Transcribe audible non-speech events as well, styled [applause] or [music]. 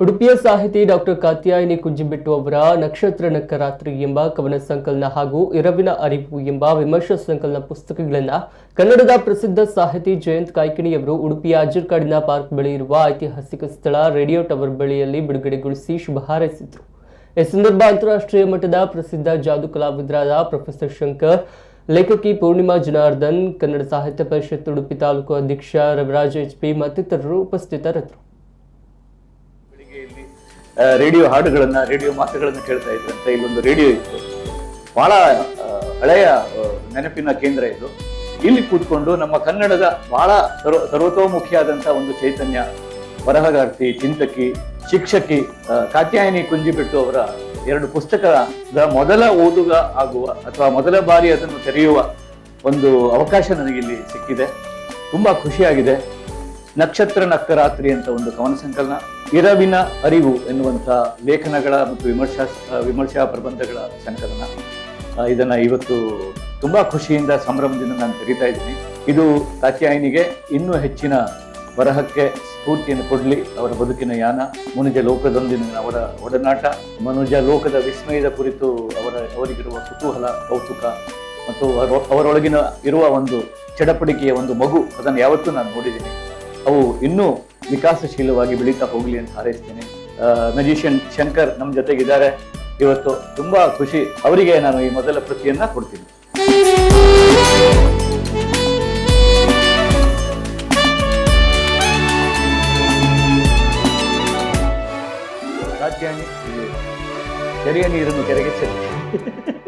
ಉಡುಪಿಯ ಸಾಹಿತಿ ಡಾಕ್ಟರ್ ಕಾತ್ಯಾಯಿನಿ ಕುಂಜಿಬಿಟ್ಟು ಅವರ ನಕ್ಷತ್ರ ನಕ್ಕರಾತ್ರಿ ಎಂಬ ಕವನ ಸಂಕಲನ ಹಾಗೂ ಇರವಿನ ಅರಿವು ಎಂಬ ವಿಮರ್ಶಾ ಸಂಕಲನ ಪುಸ್ತಕಗಳನ್ನು ಕನ್ನಡದ ಪ್ರಸಿದ್ಧ ಸಾಹಿತಿ ಜಯಂತ್ ಕಾಯ್ಕಿಣಿಯವರು ಉಡುಪಿಯ ಅಜ್ಜರ್ಕಾಡಿನ ಪಾರ್ಕ್ ಬಳಿ ಇರುವ ಐತಿಹಾಸಿಕ ಸ್ಥಳ ರೇಡಿಯೋ ಟವರ್ ಬಳಿಯಲ್ಲಿ ಬಿಡುಗಡೆಗೊಳಿಸಿ ಶುಭ ಹಾರೈಸಿದರು. ಈ ಸಂದರ್ಭ ಅಂತಾರಾಷ್ಟ್ರೀಯ ಮಟ್ಟದ ಪ್ರಸಿದ್ಧ ಜಾದು ಕಲಾವಿದರಾದ ಪ್ರೊಫೆಸರ್ ಶಂಕರ್, ಲೇಖಕಿ ಪೂರ್ಣಿಮಾ ಜನಾರ್ದನ್, ಕನ್ನಡ ಸಾಹಿತ್ಯ ಪರಿಷತ್ ಉಡುಪಿ ತಾಲೂಕು ಅಧ್ಯಕ್ಷ ರವಿರಾಜ್ ಎಚ್ ಪಿ ಮತ್ತಿತರರು ಉಪಸ್ಥಿತರಿದ್ದರು. ರೇಡಿಯೋ ಹಾಡುಗಳನ್ನ, ರೇಡಿಯೋ ಮಾತುಗಳನ್ನ ಕೇಳ್ತಾ ಇದ್ರಂತೆ ಇಲ್ಲೊಂದು ರೇಡಿಯೋ ಇತ್ತು. ಬಹಳ ಹಳೆಯ ನೆನಪಿನ ಕೇಂದ್ರ ಇದು. ಇಲ್ಲಿ ಕೂತ್ಕೊಂಡು ನಮ್ಮ ಕನ್ನಡದ ಬಹಳ ಸರ್ವ ಸರ್ವತೋಮುಖಿಯಾದಂತಹ ಒಂದು ಚೈತನ್ಯ, ಬರಹಗಾರ್ತಿ, ಚಿಂತಕಿ, ಶಿಕ್ಷಕಿ ಕಾತ್ಯಾಯಿನಿ ಕುಂಜಿಬಿಟ್ಟು ಅವರ ಎರಡು ಪುಸ್ತಕದ ಮೊದಲ ಓದುಗ ಆಗುವ ಅಥವಾ ಮೊದಲ ಬಾರಿ ಅದನ್ನು ತೆರೆಯುವ ಒಂದು ಅವಕಾಶ ನನಗಿಲ್ಲಿ ಸಿಕ್ಕಿದೆ. ತುಂಬಾ ಖುಷಿಯಾಗಿದೆ. ನಕ್ಷತ್ರ ನಕ್ಕರಾತ್ರಿ ಅಂತ ಒಂದು ಕವನ ಸಂಕಲನ, ಇರವಿನ ಅರಿವು ಎನ್ನುವಂಥ ಲೇಖನಗಳ ಮತ್ತು ವಿಮರ್ಶಾ ವಿಮರ್ಶಾ ಪ್ರಬಂಧಗಳ ಸಂಕಲನ. ಇದನ್ನ ಇವತ್ತು ತುಂಬಾ ಖುಷಿಯಿಂದ ಸಂಭ್ರಮದಿಂದ ನಾನು ತೆರೀತಾ ಇದ್ದೀನಿ. ಇದು ಕಾತ್ಯಾಯಿನಿಗೆ ಇನ್ನೂ ಹೆಚ್ಚಿನ ಬರಹಕ್ಕೆ ಸ್ಫೂರ್ತಿಯನ್ನು ಕೊಡಲಿ. ಅವರ ಬದುಕಿನ ಯಾನ, ಮನುಜ ಲೋಕದೊಂದಿನ ಅವರ ಒಡನಾಟ, ಮನುಜ ಲೋಕದ ವಿಸ್ಮಯದ ಕುರಿತು ಅವರ, ಅವರಿಗಿರುವ ಕುತೂಹಲ, ಕೌತುಕ ಮತ್ತು ಅವರ- ಅವರೊಳಗಿನ ಇರುವ ಒಂದು ಚಡಪಡಿಕೆಯ ಒಂದು ಮಗು. ಅದನ್ನು ಯಾವತ್ತೂ ನಾನು ನೋಡಿದ್ದೀನಿ. ಅವು ಇನ್ನೂ ವಿಕಾಸಶೀಲವಾಗಿ ಬೆಳೀತಾ ಹೋಗಲಿ ಅಂತ ಹಾರೈಸ್ತೇನೆ. ಮ್ಯಾಜಿಷಿಯನ್ ಶಂಕರ್ ನಮ್ಮ ಜೊತೆಗಿದ್ದಾರೆ. ಇವತ್ತು ತುಂಬಾ ಖುಷಿ. ಅವರಿಗೆ ನಾನು ಈ ಮೊದಲ ಪ್ರತಿಯನ್ನ ಕೊಡ್ತೀನಿ. ಇದು ಕೆರೆಯ ನೀರನ್ನು ಕೆರೆಗೆ ಚೆಲ್ಲಿ [laughs]